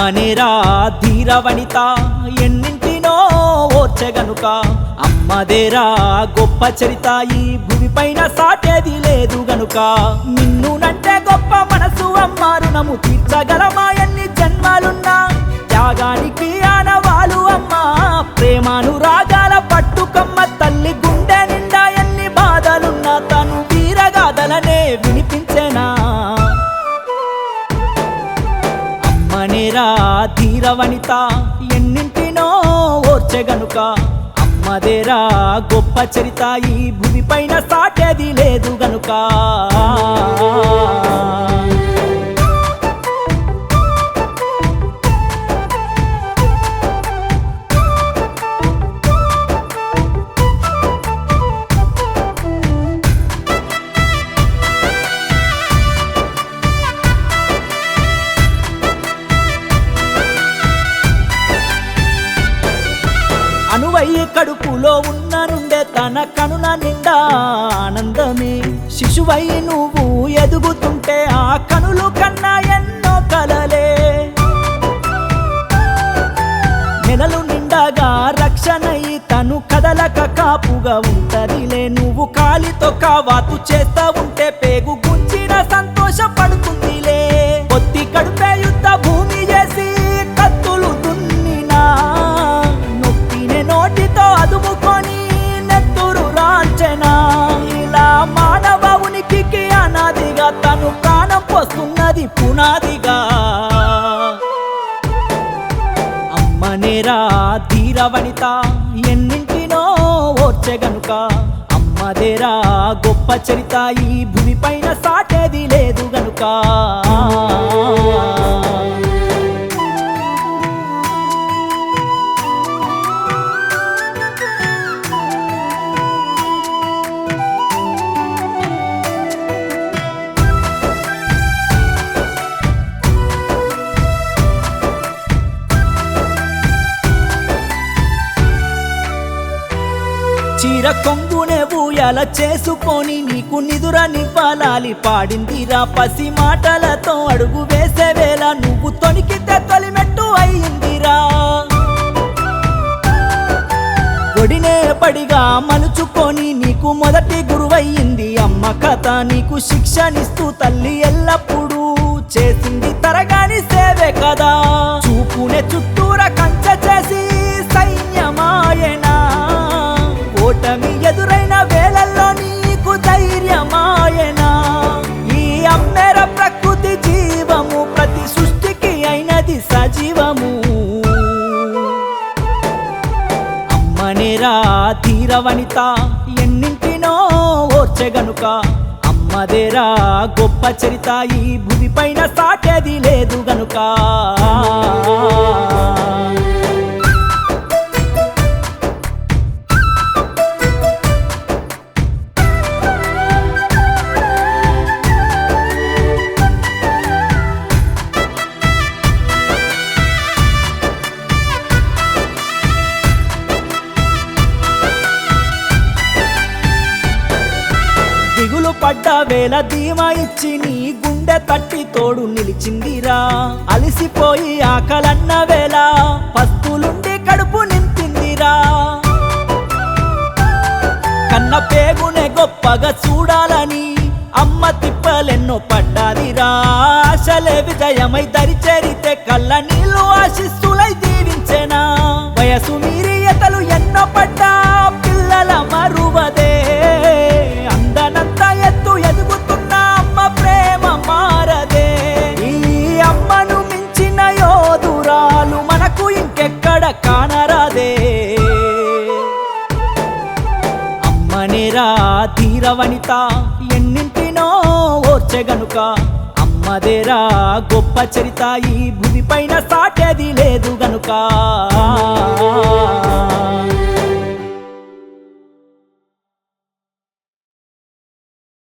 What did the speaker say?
అమ్మనేరా ధీరవనిత ఎన్నింటినో ఎన్నింటినో ఓర్చెగనుక అమ్మదేరా గొప్ప చరిత ఈ భూమిపైన సాటేది లేదు గనుక. నిన్ను నంటే గొప్ప మనసు అమ్మ రుణము తీర్చగలమా? ఎన్ని జన్మాలున్నా త్యాగానికి ఆనవాలు అమ్మ. ప్రేమాను రాగాల పట్టుకమ్మ తల్లి గుండె నిండా ఎన్ని బాధలున్నా తను వీరగాథలనే వినిపించెనా? అమ్మనేరా ధీర వనిత ఎన్నింటినో ఓర్చెగనుక అమ్మదేరా గొప్ప చరిత ఈ భూమిపైన సాటేది లేదు గనుక. అనువయ్యి కడుపులో ఉన్న నుండే తన కనుల నిండా ఆనందమే. శిశువై నువ్వు ఎదుగుతుంటే ఆ కనులు కన్నా ఎన్నో కలలే. నెలలు నిండాగా రక్షణయి తను కదలక కాపుగా ఉంటదిలే. నువ్వు కాలితో కావాతు చేస్తా ఉంటే పేగు గుంచిన సంతోషపడుతుందిలే తను ప్రాణం పోస్తున్నది పునాదిగా. అమ్మనేరా ధీర వనిత ఎన్నింటినో ఓర్చెగనుక. అమ్మదేరా గొప్ప చరిత ఈ భూమిపైన సాటేది లేదు గనుక. చీర కొంగునే ఊయల చేసుకొని నీకు నిదురనివ్వాలాలి. పాడిందిరా పసి మాటలతో అడుగు వేసే వేళ నువ్వు తొణికితే తొలిమెట్టు అయ్యిందిరా. ఒడినే పడిగా మలుచుకొని నీకు మొదటి గురువయ్యింది. అమ్మ కథ నీకు శిక్షనిస్తూ తల్లి ఎల్లప్పుడూ చేసింది తరగాని సేవే కదా. చూపునే చుట్టూర నీరవనిత ఎన్నింటినో ఓర్చెగనుక అమ్మదేరా గొప్ప చరిత ఈ భూమిపైన సాటేది లేదు గనుక. పడ్డ వేళ ధీమా ఇచ్చి నీ గుండె తట్టి తోడు నిలిచిందిరా. అలిసిపోయి ఆకలన్న వేళ పస్తులుండి కడుపు నింపిందిరా. కన్న పేగునే గొప్పగా చూడాలని అమ్మ తిప్పలెన్నో పడ్డాదిరా. ఆశలే విజయమై దరిచేరితే కళ్ళ నీళ్ళు ఆశిస్తూ అమ్మనేరా తీరవనిత. ఎన్నింటినో ఓర్చెగనుక అమ్మదేరా గొప్ప చరిత. ఈ భూమిపైన సాటేది లేదు గనుక.